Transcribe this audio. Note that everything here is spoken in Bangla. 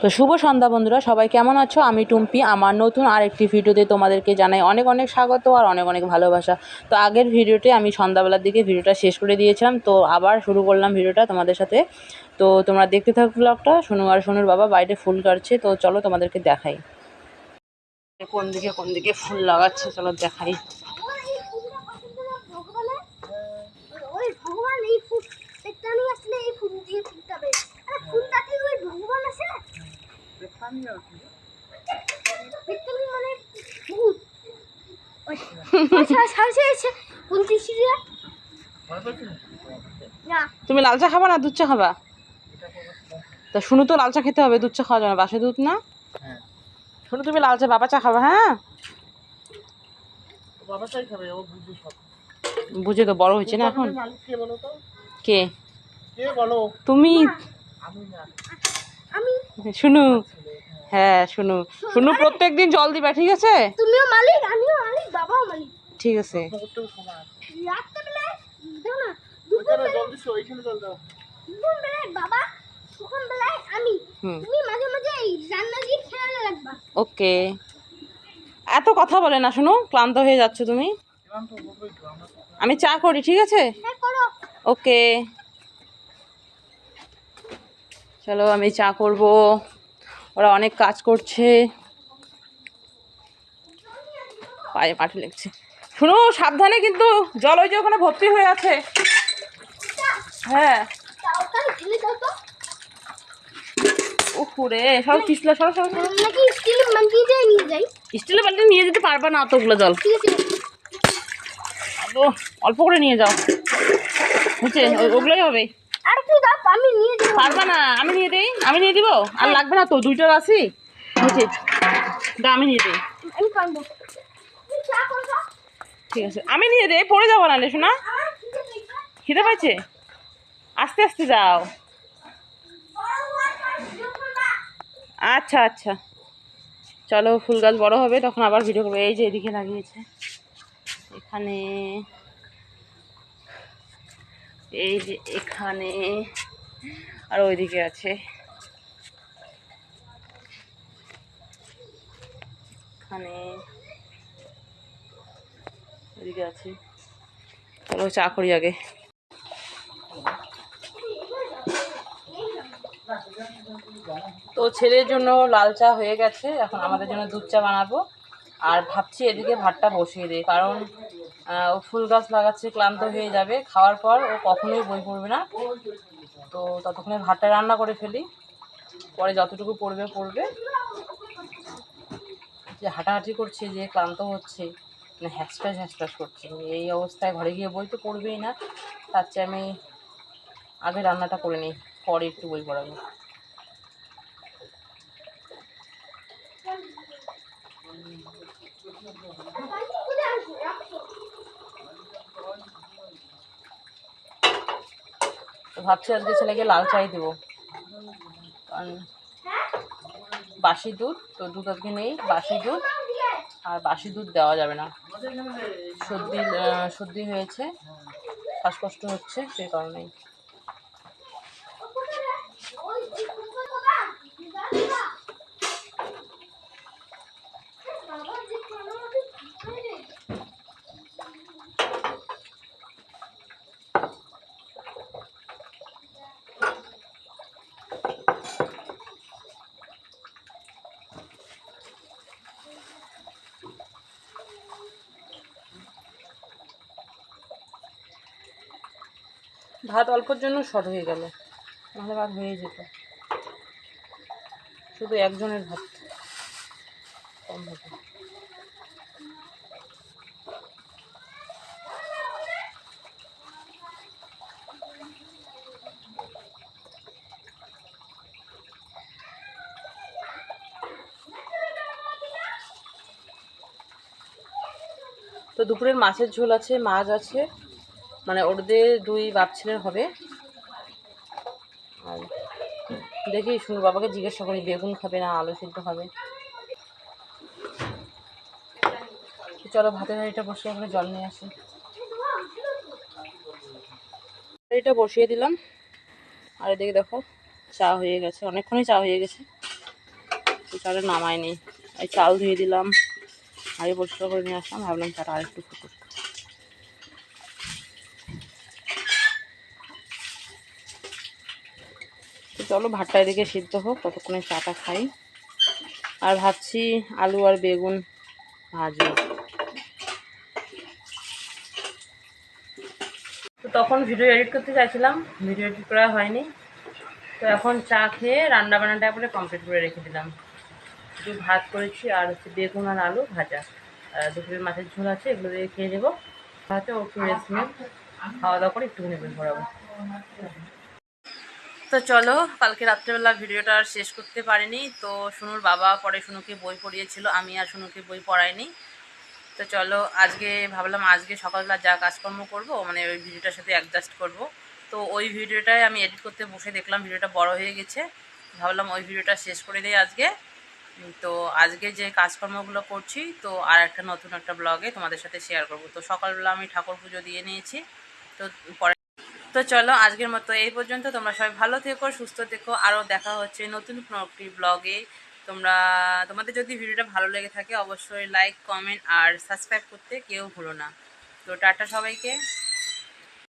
তো শুভ সন্ধ্যা বন্ধুরা, সবাই কেমন আছো? আমি টুম্পি, আমার নতুন আরেকটি ভিডিওতে তোমাদেরকে জানাই অনেক অনেক স্বাগত আর অনেক অনেক ভালোবাসা। তো আগের ভিডিওতে আমি সন্ধ্যাবেলার দিকে ভিডিওটা শেষ করে দিয়েছিলাম, তো আবার শুরু করলাম ভিডিওটা তোমাদের সাথে। তো তোমরা দেখতে থাকো ব্লগটা, সোনু আর সোনুর বাবা বাইরে ফুল কাটছে, তো চলো তোমাদেরকে দেখাই। কোন দিকে কোন দিকে ফুল লাগাচ্ছে, চলো দেখাই ওই ভগবান এই ফুল দেখতে আমি আসলে এই ফুল দিয়ে ফুলটাবে আরে ফুলটাতে ওই ভগবান আছে দেখতে আমি মানে ভূত ওই আচ্ছা সামনে এসে কোন তিসিরিয়া না তুমি লাল চা খাবা না দুধ চা খাবা? তা শুনু তো লাল চা খেতে হবে দুধ চা খাওয়া যাবে না বাসে দুধ না? শুনু তুমি লাল চা বাবা চা খাবা হ্যাঁ? বুঝে তো বড় হয়েছে না এখন। কে তুমি? শুনু। হ্যাঁ শুনু। শুনু প্রত্যেক দিন জল দিবা ঠিক আছে? তুমিও মালিক আমিও মালিক ঠিক আছে। রাখবা। ওকে। এত কথা বলে না শুনো ক্লান্ত হয়ে যাচ্ছ তুমি। আমি চা করি ঠিক আছে? হ্যাঁ ওকে। চলো আমি চা করব। ওরা অনেক কাজ করছে। পায়ে মাটি লেগছে। শুনো, সাবধানে কিন্তু জল ওই যে ওখানে ভর্তি হয়ে আছে। হ্যাঁ। সব সব স্টিলের নিয়ে যেতে পারবে না অতগুলো জল। অল্প করে নিয়ে যাও। ওগুলোই হবে। না? আমি নিয়ে দিই? আমি নিয়ে দিব? আর লাগবে না তো, দুইটা আছি আমি নিয়ে দিই। ঠিক আছে। আমি নিয়ে দিই পড়ে যাব না শোনা। খিদে পেয়েছে। খিদে পাইছে? আস্তে আস্তে যাও। আচ্ছা আচ্ছা। চলো ফুল গাছ বড় হবে তখন আবার ভিডিও করব। এই যে এদিকে লাগিয়েছে। এখানে। এই যে এখানে। আর ওইদিকে আছে। এখানে। ওইদিকে আছে। চা করি আগে। তো ছেলের জন্য লাল চা হয়ে গেছে, এখন আমাদের জন্য দুধ চা বানাবো। আর ভাবছি এদিকে ভাতটা বসিয়ে দিই, কারণ ও ফুল গাছ লাগাচ্ছে, ক্লান্ত হয়ে যাবে। খাওয়ার পর ও কখনোই বই পড়বে না। তো ততক্ষণে ভাতটা রান্না করে ফেলি। পরে যতটুকু পড়বে পড়বে। যে হাঁটাহাঁটি করছে, যে ক্লান্ত হচ্ছে। মানে হ্যাসপ্যাস হ্যাসপ্যাস করছে। এই অবস্থায় ঘরে গিয়ে বই তো পড়বেই না, তার চেয়ে আমি আগে রান্নাটা করে নিই, পরে একটু বই পড়াবো। ভাবছি আজকে ছেলেকে লাল চাই দেবো, কারণ বাসি দুধ, তো দুধ আজকে নেই, বাসি দুধ, আর বাসি দুধ দেওয়া যাবে না। সর্দি সর্দি হয়েছে শ্বাসকষ্ট হচ্ছে সেই কারণেই। ভাত অল্পর জন্য শর্ট হয়ে গেল। নাহলে ভাত হয়ে যেত। শুধু একজনের ভাত। কম হবে। তো দুপুরের মাছের ঝোল আছে, মাছ আছে। মানে ওদের দুই বাপ ছেলের হবে। আর দেখি শুনু বাবাকে জিজ্ঞাসা করি, বেগুন খাবে না আলু সিদ্ধ খাবে চলো ভাতের হাঁড়িটা বসে ওখানে জল নিয়ে আসি। হাঁড়িটা বসিয়ে দিলাম। আর এদিকে দেখো, চা হয়ে গেছে। অনেকক্ষণই চা হয়ে গেছে। চাটা নামায়নি এই চাল ধুয়ে দিলাম। হাঁড়ি পরিষ্কার করে নিয়ে আসলাম। ভাবলাম চাটা আরেকটু ফুটুক। তো চলো ভাতটা এদিকে সিদ্ধ হোক, ততক্ষণে চাটা খাই। আর ভাবছি আলু আর বেগুন ভাজবো। তো তখন ভিডিও এডিট করতে চাইছিলাম ভিডিও এডিট করা হয়নি। তো এখন চা খেয়ে রান্না বান্নাটা করে কমপ্লিট করে রেখে দিলাম। একটু ভাত করেছি আর হচ্ছে বেগুন আর আলু ভাজা। দুপুরের মাছের ঝোল আছে, এগুলো দিয়ে খেয়ে নেব। হয়তো একটু রেস্ট নিয়ে খাওয়া দাওয়া করে একটুখানি বের করাবো তো চলো, কালকে রাত্রেবেলা ভিডিওটা আর শেষ করতে পারিনি। তো শুনুর বাবা পরে শুনুকে বই পড়িয়েছিল, আমি আর শুনুকে বই পড়াইনি। তো চলো, আজকে ভাবলাম আজকে সকালবেলা যা কাজকর্ম করব মানে ওই ভিডিওটার সাথে অ্যাডজাস্ট করব। তো ওই ভিডিওটাই আমি এডিট করতে বসে দেখলাম ভিডিওটা বড় হয়ে গেছে। ভাবলাম ওই ভিডিওটা শেষ করে দিই আজকে। তো আজকে যে কাজকর্মগুলো করছি, তো আর একটা নতুন একটা ব্লগে তোমাদের সাথে শেয়ার করব। তো সকালবেলা আমি ঠাকুর পুজো দিয়ে নিয়েছি। তো পরে তো চলো, আজকের মতো এই পর্যন্ত। তোমরা সবাই ভালো থেকো, সুস্থ থেকো। আরও দেখা হচ্ছে নতুন কোনো একটি ব্লগে তোমরা, তোমাদের যদি ভিডিওটা ভালো লেগে থাকে, অবশ্যই লাইক কমেন্ট আর সাবস্ক্রাইব করতে কেউ ভুলো না। তো টাটা সবাইকে।